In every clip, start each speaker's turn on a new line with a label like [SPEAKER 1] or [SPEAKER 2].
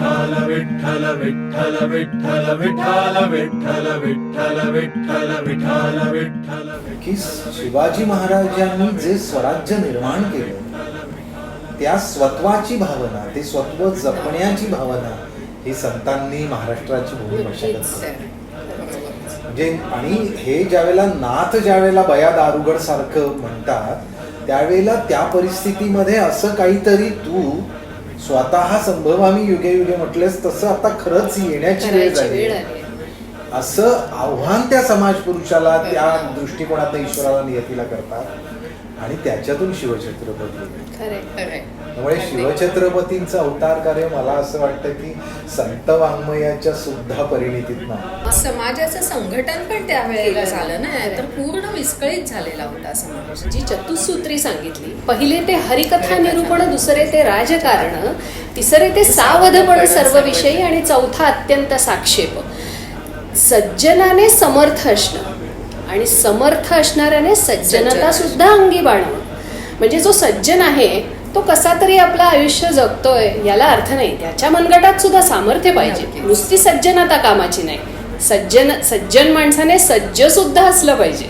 [SPEAKER 1] विठ्ठल विठ्ठल विठ्ठल विठ्ठल विठ्ठल विठ्ठल विठ्ठल विठ्ठल विठ्ठल विठ्ठल
[SPEAKER 2] की शिवाजी महाराजांनी जे स्वराज्य निर्माण केलं त्या स्वत्वाची भावना ते स्वत्व जपण्याची भावना ही संतांनी महाराष्ट्राची भूमी मशागत म्हणजे आणि हे ज्यावेळेला नाथ ज्यावेळेला बया दारुगड सारखं म्हणतात त्यावेळेला त्या परिस्थितीमध्ये असं काहीतरी तू स्वतः संभवामी युगे युगे म्हटलेस तसं आता खरंच येण्याची वेळ झाली. असं आव्हान त्या समाज पुरुषाला त्या दृष्टिकोनात ईश्वराला नियतीला करतात. आणि त्याच्यातून शिवछत्रपती. त्यामुळे शिवछत्रपतींचं अवतार कार्य मला असं वाटतं की संत वाङ्मयाच्या सुद्धा परिणितीत नाही.
[SPEAKER 3] समाजाचं संघटन पण त्यावेळेला झालं ना? तर पूर्ण विस्कळीत झालेला होता समाज.
[SPEAKER 4] जी चतुसूत्री सांगितली पहिले ते हरिकथा निरूपण दुसरे ते राजकारण तिसरे ते सावधपण सर्व विषयी आणि चौथा अत्यंत साक्षेप. सज्जनाने समर्थ असणं. आणि समर्थ असणाऱ्याने सज्जनता सुद्धा अंगी बाणवणं म्हणजे जो सज्जन आहे तो कसा तरी आपलं आयुष्य जगतोय याला अर्थ नाही. त्याच्या मनगटात सुद्धा सामर्थ्य पाहिजे. नुसती सज्जनता कामाची नाही. सज्जन सज्जन माणसाने सज्ज सुद्धा असलं पाहिजे.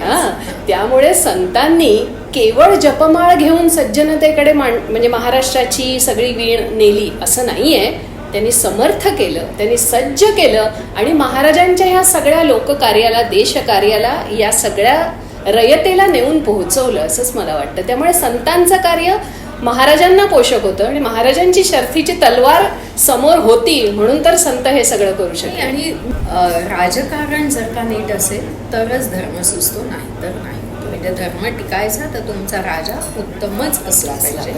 [SPEAKER 4] हा त्यामुळे संतांनी केवळ जपमाळ घेऊन सज्जनतेकडे म्हणजे महाराष्ट्राची सगळी वीण नेली असं नाहीये. त्यांनी समर्थ केलं त्यांनी सज्ज केलं आणि महाराजांच्या ह्या सगळ्या लोककार्याला देशकार्याला या सगळ्या रयतेला नेऊन पोहोचवलं असंच मला वाटतं. त्यामुळे संतांचं कार्य महाराजांना पोषक होतं आणि महाराजांची शर्थीची तलवार समोर होती म्हणून तर संत हे सगळं करू शकते
[SPEAKER 3] आणि राजकारण जर का नीट असेल तरच धर्म सुचतो नाही. तर नाही म्हणजे धर्म टिकायचा तर तुमचा राजा उत्तमच असला पाहिजे.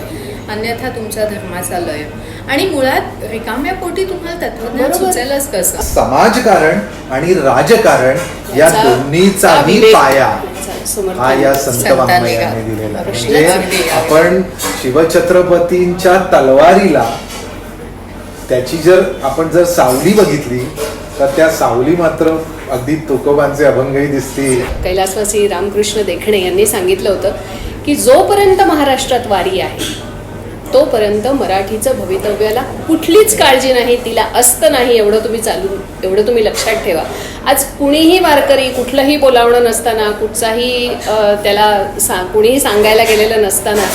[SPEAKER 3] अन्यथा तुमच्या धर्माचा लय आणि मुळात रिकाम्या पोटी तुम्हाला तत्वज्ञान. सुचेलच कसं
[SPEAKER 2] समाजकारण आणि राजकारण या
[SPEAKER 4] चा-
[SPEAKER 2] दोन्हीचाही
[SPEAKER 4] विवेक
[SPEAKER 2] पाया हा या संत
[SPEAKER 3] संतांनी
[SPEAKER 2] वाङ्मयाने
[SPEAKER 3] गा-
[SPEAKER 2] दिलेला आहे. म्हणजे. आपण शिवछत्रपतींच्या तलवारीला त्याची जर आपण जर सावली बघितली तर त्या सावली मात्र अगदी तुकोबांचे अभंगही दिसतील
[SPEAKER 4] कैलासवासी रामकृष्ण देखणे यांनी सांगितलं होतं की जोपर्यंत महाराष्ट्रात वारी आहे तोपर्यंत मराठीचं भवितव्याला कुठलीच काळजी नाही तिला असतं नाही एवढं तुम्ही चालू एवढं तुम्ही लक्षात ठेवा. आज कुणीही वारकरी कुठलंही बोलावणं नसताना कुठचाही त्याला सा कुणीही सांगायला गेलेलं नसताना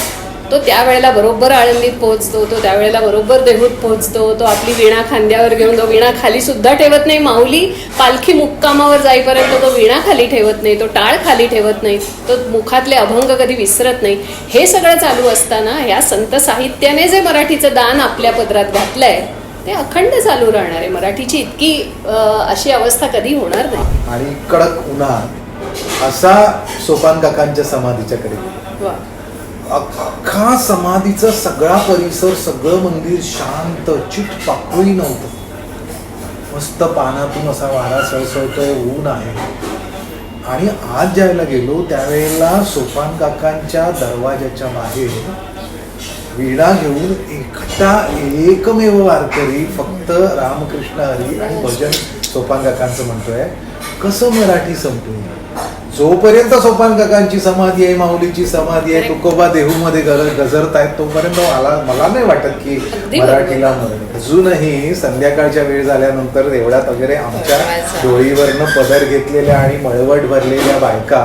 [SPEAKER 4] तो त्यावेळेला बरोबर आळंदीत पोहोचतो तो त्यावेळेला बरोबर देहूत पोहोचतो तो आपली वीणा खांद्यावर घेऊन तो वीणा खाली सुद्धा ठेवत नाही. माऊली पालखी मुक्कामावर जाईपर्यंत तो वीणा खाली ठेवत नाही तो टाळ खाली ठेवत नाही तो मुखातले अभंग कधी विसरत नाही. हे सगळं चालू असताना ह्या संत साहित्याने जे मराठीचं दान आपल्या पदरात घातलंय ते अखंड चालू राहणार आहे. मराठीची इतकी अशी अवस्था कधी होणार नाही.
[SPEAKER 2] आणि कडक उन्हात असा सोपान काकांच्या समाधीच्याकडे.
[SPEAKER 4] वा.
[SPEAKER 2] अख्खा समाधीचा सगळा परिसर सगळं मंदिर शांत चिट पाकळी नव्हतं. मस्त पानातून असा वारा सळसळतोय ऊन आहे. आणि आज ज्यावेळेला गेलो त्यावेळेला सोपान काकांच्या दरवाजाच्या बाहेर वीणा घेऊन एकटा एकमेव वारकरी फक्त रामकृष्ण हरी आणि भजन सोपान काकांचं म्हणतोय कसं मराठी संपली? जोपर्यंत सोपान काकांची समाधी आहे माऊलीची समाधी आहे तुकोबा देहूमध्ये गर गजरत आहेत तोपर्यंत मला मला नाही वाटत की. मराठीला अजूनही संध्याकाळच्या वेळ झाल्यानंतर देवळात वगैरे आमच्या. डोळीवरनं पदर घेतलेल्या आणि मळवट भरलेल्या बायका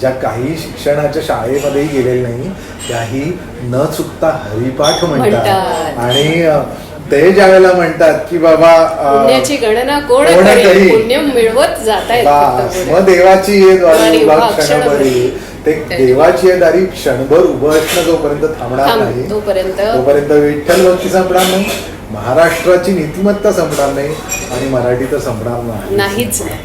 [SPEAKER 2] ज्या काही शिक्षणाच्या शाळेमध्येही गेलेल्या नाही त्याही न चुकता हरिपाठ म्हणतात. आणि ते ज्या वेळेला म्हणतात की बाबा
[SPEAKER 4] पुण्याची गणना कोण करेल? पुण्य मिळवत
[SPEAKER 2] मग देवाची ये द्वारी
[SPEAKER 4] द्वारी
[SPEAKER 2] उभा
[SPEAKER 4] उभा
[SPEAKER 2] क्षणभरी ते देवाची ये दारी क्षणभर उभं असणं जोपर्यंत थांबणार
[SPEAKER 4] थांब-
[SPEAKER 2] नाही
[SPEAKER 4] तोपर्यंत
[SPEAKER 2] तोपर्यंत विठ्ठल भक्ती संपणार नाही महाराष्ट्राची नीतिमत्ता संपणार नाही आणि मराठी तर संपणार नाही.
[SPEAKER 4] नाहीच. नाही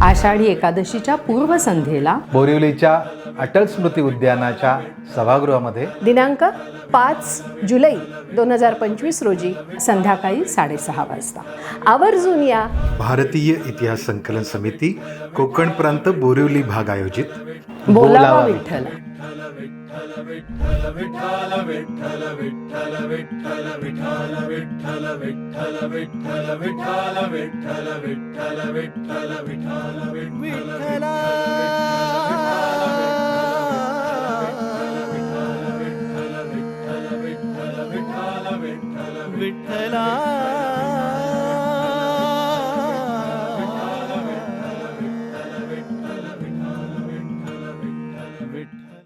[SPEAKER 5] आषाढी एकादशीच्या पूर्वसंध्येला
[SPEAKER 2] बोरिवलीच्या अटल स्मृती उद्यानाच्या सभागृहामध्ये
[SPEAKER 5] दिनांक पाच जुलै दोन हजार पंचवीस रोजी संध्याकाळी साडेसहा वाजता. आवर्जून या
[SPEAKER 2] भारतीय इतिहास संकलन समिती कोकण प्रांत बोरिवली भाग आयोजित.
[SPEAKER 5] बोलावा विठ्ठल.
[SPEAKER 1] விட்டல விட்டல விட்டால விட்டல விட்டல விட்டல விட்டால விட்டல விட்டல விட்டல விட்டால விட்டல விட்டல விட்டல விட்டால விட்டல விட்டல விட்டல விட்டல விட்டல விட்டல